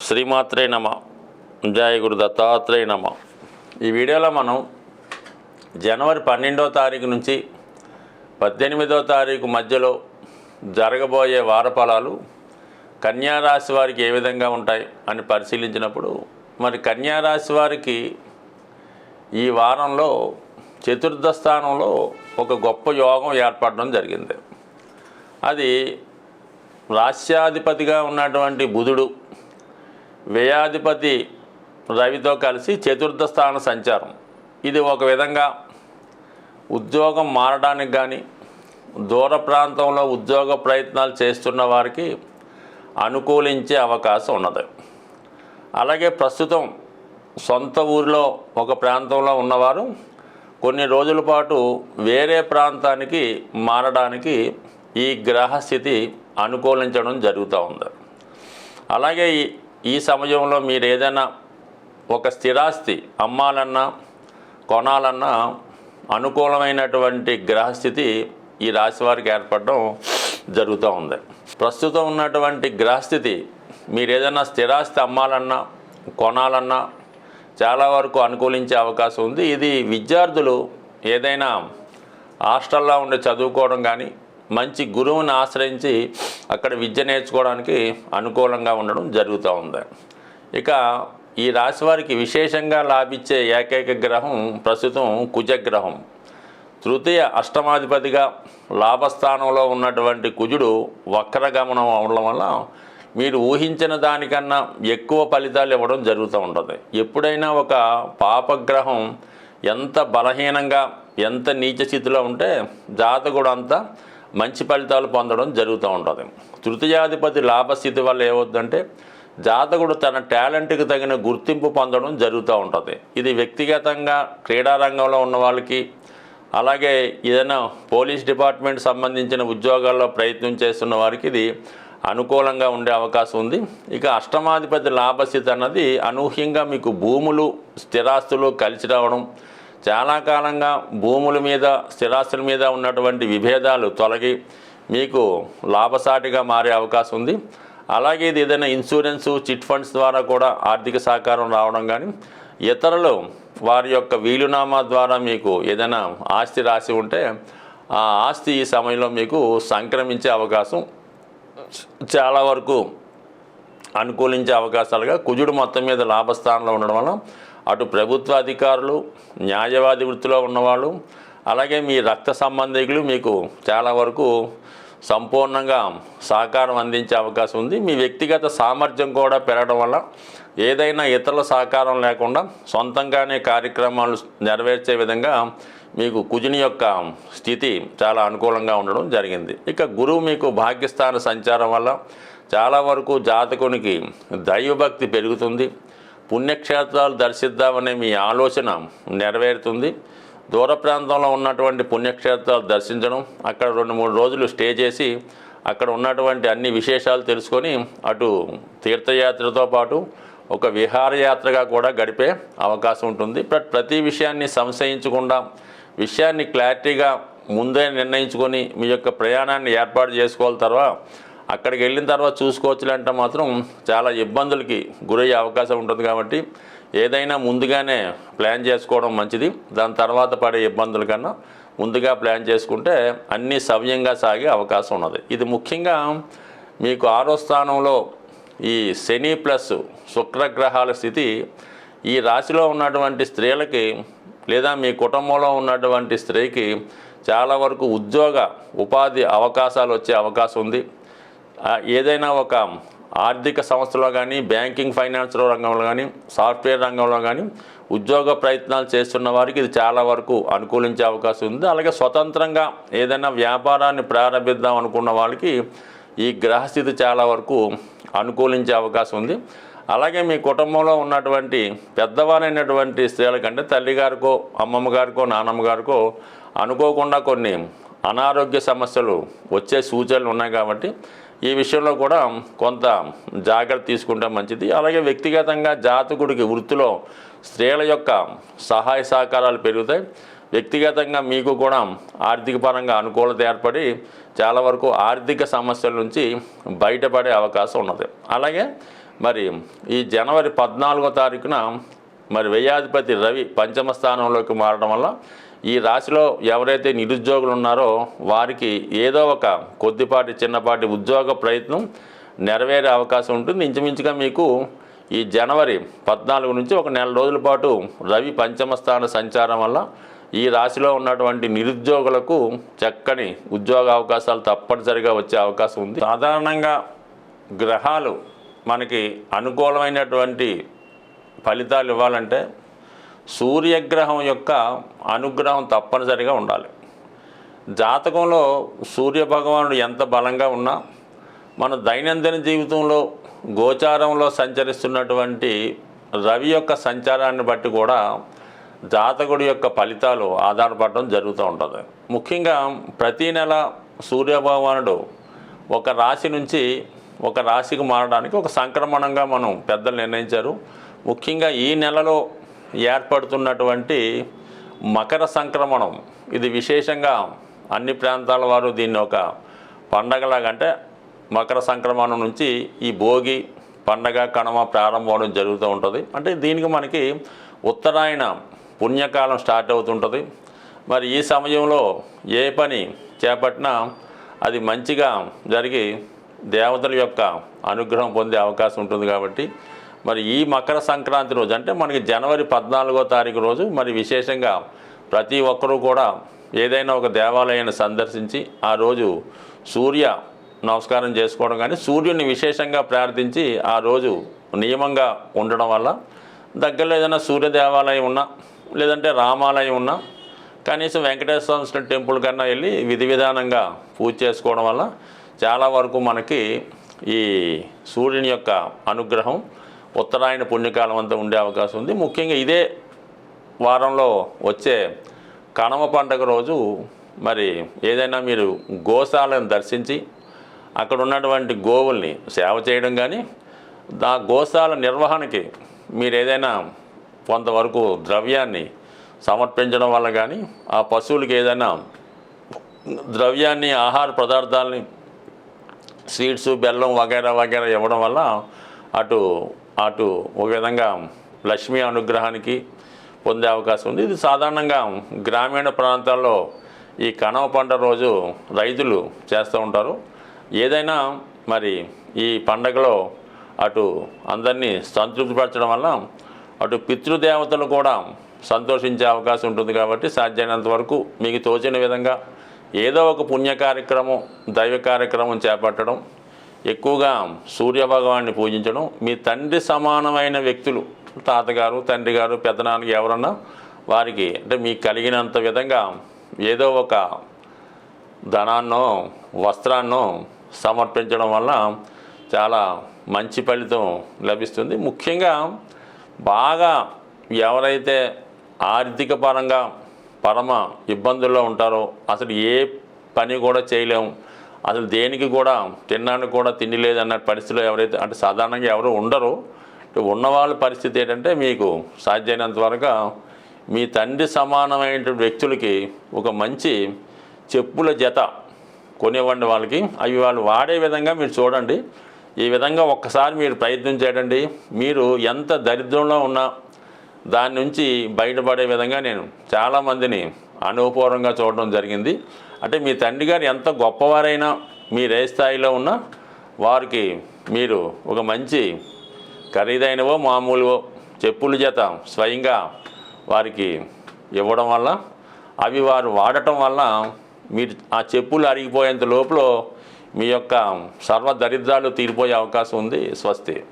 శ్రీమాత్రే నమ. జయ గురు దత్తాత్రేయ నమ. ఈ వీడియోలో మనం జనవరి పన్నెండో తారీఖు నుంచి పద్దెనిమిదో తారీఖు మధ్యలో జరగబోయే వారఫలాలు కన్యారాశి వారికి ఏ విధంగా ఉంటాయి అని పరిశీలించినప్పుడు మరి కన్యారాశి వారికి ఈ వారంలో చతుర్థ స్థానంలో ఒక గొప్ప యోగం ఏర్పడడం జరిగింది. అది రాస్యాధిపతిగా ఉన్నటువంటి బుధుడు వ్యయాధిపతి రవితో కలిసి చతుర్థ స్థాన సంచారం. ఇది ఒక విధంగా ఉద్యోగం మారడానికి కానీ దూర ప్రాంతంలో ఉద్యోగ ప్రయత్నాలు చేస్తున్న వారికి అనుకూలించే అవకాశం ఉన్నది. అలాగే ప్రస్తుతం సొంత ఊరిలో ఒక ప్రాంతంలో ఉన్నవారు కొన్ని రోజుల పాటు వేరే ప్రాంతానికి మారడానికి ఈ గ్రహస్థితి అనుకూలించడం జరుగుతూ ఉంది. అలాగే ఈ సమయంలో మీరు ఏదైనా ఒక స్థిరాస్తి అమ్మాలన్నా కొనాలన్నా అనుకూలమైనటువంటి గ్రహస్థితి ఈ రాశి వారికి ఏర్పడడం జరుగుతూ ఉంది. ప్రస్తుతం ఉన్నటువంటి గ్రహస్థితి మీరు ఏదైనా స్థిరాస్తి అమ్మాలన్నా కొనాలన్నా చాలా వరకు అనుకూలించే అవకాశం ఉంది. ఇది విద్యార్థులు ఏదైనా హాస్టల్లో ఉండి చదువుకోవడం కానీ మంచి గురువుని ఆశ్రయించి అక్కడ విద్య నేర్చుకోవడానికి అనుకూలంగా ఉండడం జరుగుతూ ఉంది. ఇక ఈ రాశి వారికి విశేషంగా లాభించే ఏకైక గ్రహం ప్రస్తుతం కుజగ్రహం. తృతీయ అష్టమాధిపతిగా లాభస్థానంలో ఉన్నటువంటి కుజుడు వక్రగమనం అవడం వల్ల మీరు ఊహించిన దానికన్నా ఎక్కువ ఫలితాలు ఇవ్వడం జరుగుతూ ఉంటుంది. ఎప్పుడైనా ఒక పాపగ్రహం ఎంత బలహీనంగా ఎంత నీచ స్థితిలో ఉంటే జాతకుడు అంతా మంచి ఫలితాలు పొందడం జరుగుతూ ఉంటుంది. తృతీయాధిపతి లాభస్థితి వల్ల ఏమవుతుందంటే జాతకుడు తన టాలెంట్కి తగిన గుర్తింపు పొందడం జరుగుతూ ఉంటుంది. ఇది వ్యక్తిగతంగా క్రీడా రంగంలో ఉన్న వాళ్ళకి అలాగే ఏదైనా పోలీస్ డిపార్ట్మెంట్ సంబంధించిన ఉద్యోగాల్లో ప్రయత్నం చేస్తున్న వారికి ఇది అనుకూలంగా ఉండే అవకాశం ఉంది. ఇక అష్టమాధిపతి లాభస్థితి అన్నది అనూహ్యంగా మీకు భూములు స్థిరాస్తులు కలిసి రావడం చాలా కాలంగా భూముల మీద స్థిరాస్తుల మీద ఉన్నటువంటి విభేదాలు తొలగి మీకు లాభసాటిగా మారే అవకాశం ఉంది. అలాగే ఇది ఏదైనా ఇన్సూరెన్సు చిట్ ఫండ్స్ ద్వారా కూడా ఆర్థిక సహకారం రావడం కానీ ఇతరులు వారి యొక్క వీలునామా ద్వారా మీకు ఏదైనా ఆస్తి రాసి ఉంటే ఆ ఆస్తి ఈ సమయంలో మీకు సంక్రమించే అవకాశం చాలా వరకు అనుకూలించే అవకాశాలుగా కుజుడు మొత్తం మీద లాభస్థానంలో ఉండడం వల్ల అటు ప్రభుత్వ అధికారులు న్యాయవాది వృత్తిలో ఉన్నవాళ్ళు అలాగే మీ రక్త సంబంధికులు మీకు చాలా వరకు సంపూర్ణంగా సహకారం అందించే అవకాశం ఉంది. మీ వ్యక్తిగత సామర్థ్యం కూడా పెరగడం వల్ల ఏదైనా ఇతరుల సహకారం లేకుండా సొంతంగానే కార్యక్రమాలు నెరవేర్చే విధంగా మీకు కుజుని యొక్క స్థితి చాలా అనుకూలంగా ఉండడం జరిగింది. ఇక గురువు మీకు భాగ్యస్థాన సంచారం వల్ల చాలా వరకు జాతకునికి దైవభక్తి పెరుగుతుంది. పుణ్యక్షేత్రాలు దర్శిద్దామనే మీ ఆలోచన నెరవేరుతుంది. దూర ప్రాంతంలో ఉన్నటువంటి పుణ్యక్షేత్రాలు దర్శించడం అక్కడ రెండు మూడు రోజులు స్టే చేసి అక్కడ ఉన్నటువంటి అన్ని విశేషాలు తెలుసుకొని అటు తీర్థయాత్రతో పాటు ఒక విహారయాత్రగా కూడా గడిపే అవకాశం ఉంటుంది. ప్రతి విషయాన్ని సంశయించకుండా విషయాన్ని క్లారిటీగా ముందే నిర్ణయించుకొని మీ యొక్క ప్రయాణాన్ని ఏర్పాటు చేసుకోవాలి. తర్వాత అక్కడికి వెళ్ళిన తర్వాత చూసుకోవచ్చులంటే మాత్రం చాలా ఇబ్బందులకి గురయ్యే అవకాశం ఉంటుంది కాబట్టి ఏదైనా ముందుగానే ప్లాన్ చేసుకోవడం మంచిది. దాని తర్వాత పడే ఇబ్బందుల కన్నా ముందుగా ప్లాన్ చేసుకుంటే అన్నీ సవ్యంగా సాగే అవకాశం ఉన్నది. ఇది ముఖ్యంగా మీకు ఆరో స్థానంలో ఈ శని ప్లస్ శుక్రగ్రహాల స్థితి ఈ రాశిలో ఉన్నటువంటి స్త్రీలకి లేదా మీ కుటుంబంలో ఉన్నటువంటి స్త్రీకి చాలా వరకు ఉద్యోగ ఉపాధి అవకాశాలు వచ్చే అవకాశం ఉంది. ఏదైనా ఒక ఆర్థిక సంస్థలో కానీ బ్యాంకింగ్ ఫైనాన్స్ రంగంలో కానీ సాఫ్ట్వేర్ రంగంలో కానీ ఉద్యోగ ప్రయత్నాలు చేస్తున్న వారికి ఇది చాలా వరకు అనుకూలించే అవకాశం ఉంది. అలాగే స్వతంత్రంగా ఏదైనా వ్యాపారాన్ని ప్రారంభిద్దాం అనుకున్న వాళ్ళకి ఈ గ్రహస్థితి చాలా వరకు అనుకూలించే అవకాశం ఉంది. అలాగే మీ కుటుంబంలో ఉన్నటువంటి పెద్దవారైనటువంటి స్త్రీలకంటే తల్లిగారికో అమ్మమ్మ గారికో నాన్నమ్మ గారికో అనుకోకుండా కొన్ని అనారోగ్య సమస్యలు వచ్చే సూచనలు ఉన్నాయి కాబట్టి ఈ విషయంలో కూడా కొంత జాగ్రత్త తీసుకుంటే మంచిది. అలాగే వ్యక్తిగతంగా జాతకుడికి వృత్తిలో స్త్రీల యొక్క సహాయ సహకారాలు పెరుగుతాయి. వ్యక్తిగతంగా మీకు కూడా ఆర్థిక పరంగా అనుకూలత ఏర్పడి చాలా వరకు ఆర్థిక సమస్యల నుంచి బయటపడే అవకాశం ఉన్నది. అలాగే మరి ఈ జనవరి పద్నాలుగో తారీఖున మరి వ్యయాధిపతి రవి పంచమ స్థానంలోకి మారడం వల్ల ఈ రాశిలో ఎవరైతే నిరుద్యోగులు ఉన్నారో వారికి ఏదో ఒక కొద్దిపాటి చిన్నపాటి ఉద్యోగ ప్రయత్నం నెరవేరే అవకాశం ఉంటుంది. ఇంచుమించుగా మీకు ఈ జనవరి పద్నాలుగు నుంచి ఒక నెల రోజుల పాటు రవి పంచమ స్థాన సంచారం వల్ల ఈ రాశిలో ఉన్నటువంటి నిరుద్యోగులకు చక్కని ఉద్యోగ అవకాశాలు తప్పనిసరిగా వచ్చే అవకాశం ఉంది. సాధారణంగా గ్రహాలు మనకి అనుకూలమైనటువంటి ఫలితాలు ఇవ్వాలంటే సూర్యగ్రహం యొక్క అనుగ్రహం తప్పనిసరిగా ఉండాలి. జాతకంలో సూర్య భగవానుడు ఎంత బలంగా ఉన్నా మన దైనందిన జీవితంలో గోచారంలో సంచరిస్తున్నటువంటి రవి యొక్క సంచారాన్ని బట్టి కూడా జాతకుడి యొక్క ఫలితాలు ఆధారపడడం జరుగుతూ ఉంటుంది. ముఖ్యంగా ప్రతీ నెల సూర్య భగవానుడు ఒక రాశి నుంచి ఒక రాశికి మారడానికి ఒక సంక్రమణంగా మనం పెద్దలు నిర్ణయించారు. ముఖ్యంగా ఈ నెలలో ఏర్పడుతున్నటువంటి మకర సంక్రమణం. ఇది విశేషంగా అన్ని ప్రాంతాల వారు దీన్ని ఒక పండగలాగంటే మకర సంక్రమణం నుంచి ఈ భోగి పండగ కణమ ప్రారంభం అవడం జరుగుతూ ఉంటుంది. అంటే దీనికి మనకి ఉత్తరాయణ పుణ్యకాలం స్టార్ట్ అవుతుంటుంది. మరి ఈ సమయంలో ఏ పని చేపట్టినా అది మంచిగా జరిగి దేవతల యొక్క అనుగ్రహం పొందే అవకాశం ఉంటుంది కాబట్టి మరి ఈ మకర సంక్రాంతి రోజు అంటే మనకి జనవరి పద్నాలుగో తారీఖు రోజు మరి విశేషంగా ప్రతి ఒక్కరూ కూడా ఏదైనా ఒక దేవాలయాన్ని సందర్శించి ఆ రోజు సూర్య నమస్కారం చేసుకోవడం కానీ సూర్యుని విశేషంగా ప్రార్థించి ఆ రోజు నియమంగా ఉండడం వల్ల దగ్గరలో ఏదైనా సూర్య దేవాలయం ఉన్నా లేదంటే రామాలయం ఉన్నా కనీసం వెంకటేశ్వర స్వామి టెంపుల్ కన్నా వెళ్ళి విధి విధానంగా పూజ చేసుకోవడం వల్ల చాలా వరకు మనకి ఈ సూర్యుని యొక్క అనుగ్రహం ఉత్తరాయణ పుణ్యకాలం అంతా ఉండే అవకాశం ఉంది. ముఖ్యంగా ఇదే వారంలో వచ్చే కనమ పండగ రోజు మరి ఏదైనా మీరు గోశాలను దర్శించి అక్కడ ఉన్నటువంటి గోవుల్ని సేవ చేయడం కానీ దా గోశాల నిర్వహణకి మీరు ఏదైనా కొంతవరకు ద్రవ్యాన్ని సమర్పించడం వల్ల కానీ ఆ పశువులకి ఏదైనా ద్రవ్యాన్ని ఆహార పదార్థాలని స్వీట్స్ బెల్లం వగైరా వగైరా ఇవ్వడం వల్ల అటు అటు ఒక విధంగా లక్ష్మీ అనుగ్రహానికి పొందే అవకాశం ఉంది. ఇది సాధారణంగా గ్రామీణ ప్రాంతాల్లో ఈ కనవ పంట రోజు రైతులు చేస్తూ ఉంటారు. ఏదైనా మరి ఈ పండగలో అటు అందరినీ సంతృప్తిపరచడం వల్ల అటు పితృదేవతలు కూడా సంతోషించే అవకాశం ఉంటుంది కాబట్టి సాధ్యమైనంత వరకు మీకు తోచిన విధంగా ఏదో ఒక పుణ్య కార్యక్రమం దైవ కార్యక్రమం చేపట్టడం ఎక్కువగా సూర్యభగవాన్ని పూజించడం. మీ తండ్రి సమానమైన వ్యక్తులు తాతగారు తండ్రి గారు పెద్దనాన్నకి ఎవరన్నా వారికి అంటే మీకు కలిగినంత విధంగా ఏదో ఒక ధనాన్నో వస్త్రాన్నో సమర్పించడం వల్ల చాలా మంచి ఫలితం లభిస్తుంది. ముఖ్యంగా బాగా ఎవరైతే ఆర్థిక పరంగా పరమ ఇబ్బందుల్లో ఉంటారో అసలు ఏ పని కూడా చేయలేము అసలు దేనికి కూడా తినడానికి కూడా తిండి లేదన్న పరిస్థితిలో ఎవరైతే అంటే సాధారణంగా ఎవరు ఉండరు. ఉన్నవాళ్ళ పరిస్థితి ఏంటంటే మీకు సాధ్యమైనంత వరకు మీ తండ్రి సమానమైన వ్యక్తులకి ఒక మంచి చెప్పుల జత కొనివ్వండి వాళ్ళకి. అవి వాళ్ళు వాడే విధంగా మీరు చూడండి. ఈ విధంగా ఒక్కసారి మీరు ప్రయత్నం చేయండి. మీరు ఎంత దరిద్రంలో ఉన్నా దాని నుంచి బయటపడే విధంగా నేను చాలామందిని అనుభవపూర్వంగా చూడడం జరిగింది. అంటే మీ తండ్రి గారు ఎంత గొప్పవారైనా మీరే స్థాయిలో ఉన్నా వారికి మీరు ఒక మంచి ఖరీదైనవో మామూలువో చెప్పుల చేత స్వయంగా వారికి ఇవ్వడం వల్ల అవి వారు వాడటం వల్ల మీరు ఆ చెప్పులు అరిగిపోయేంత లోపల మీ యొక్క సర్వ దరిద్రాలు తీరిపోయే అవకాశం ఉంది స్వస్తి.